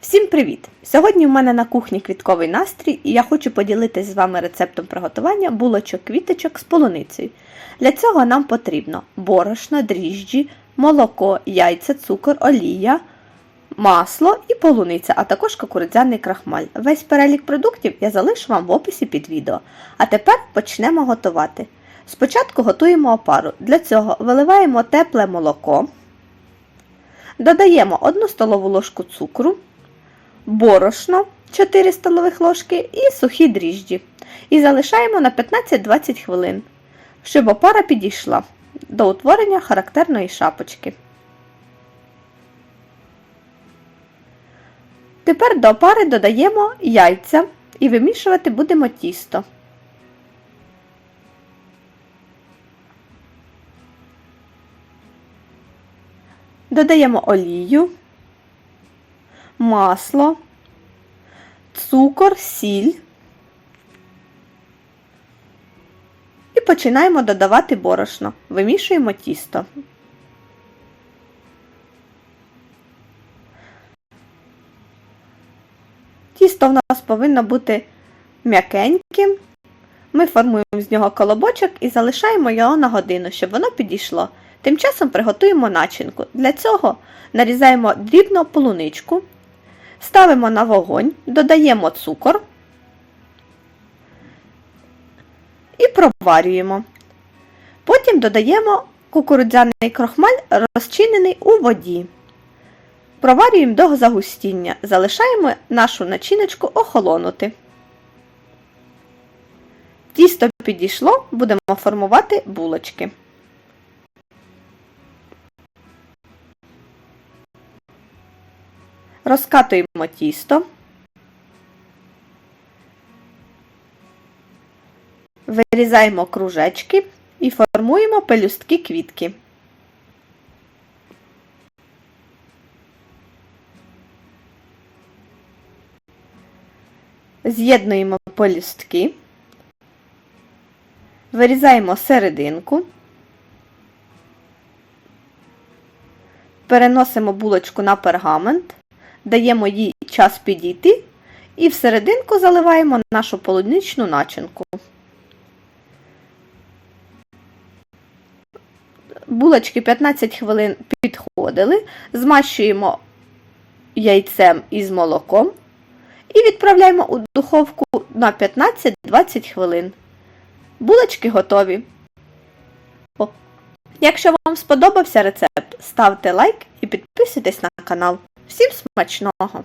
Всім привіт! Сьогодні в мене на кухні квітковий настрій, і я хочу поділитися з вами рецептом приготування булочок квіточок з полуницею. Для цього нам потрібно борошно, дріжджі, молоко, яйця, цукор, олія, масло і полуниця, а також кукурудзяний крахмаль. Весь перелік продуктів я залишу вам в описі під відео. А тепер почнемо готувати. Спочатку готуємо опару. Для цього виливаємо тепле молоко. Додаємо 1 столову ложку цукру, борошно 4 столових ложки і сухі дріжджі. І залишаємо на 15-20 хвилин, щоб опара підійшла до утворення характерної шапочки. Тепер до опари додаємо яйця і вимішувати будемо тісто. Додаємо олію, масло, цукор, сіль. І починаємо додавати борошно. Вимішуємо тісто. Тісто в нас повинно бути м'якеньким. Ми формуємо з нього колобочок і залишаємо його на годину, щоб воно підійшло. Тим часом приготуємо начинку. Для цього нарізаємо дрібно полуничку, ставимо на вогонь, додаємо цукор і проварюємо. Потім додаємо кукурудзяний крохмаль, розчинений у воді. Проварюємо до загустіння, залишаємо нашу начиночку охолонути. Тісто підійшло, будемо формувати булочки. Розкатуємо тісто. Вирізаємо кружечки і формуємо пелюстки квітки. З'єднуємо пелюстки, вирізаємо серединку, переносимо булочку на пергамент, даємо їй час підійти і всерединку заливаємо нашу полуничну начинку. Булочки 15 хвилин підходили, змащуємо яйцем із молоком і відправляємо у духовку на 15-20 хвилин. Булочки готові. Якщо вам сподобався рецепт, ставте лайк і підписуйтесь на канал. Всім смачного!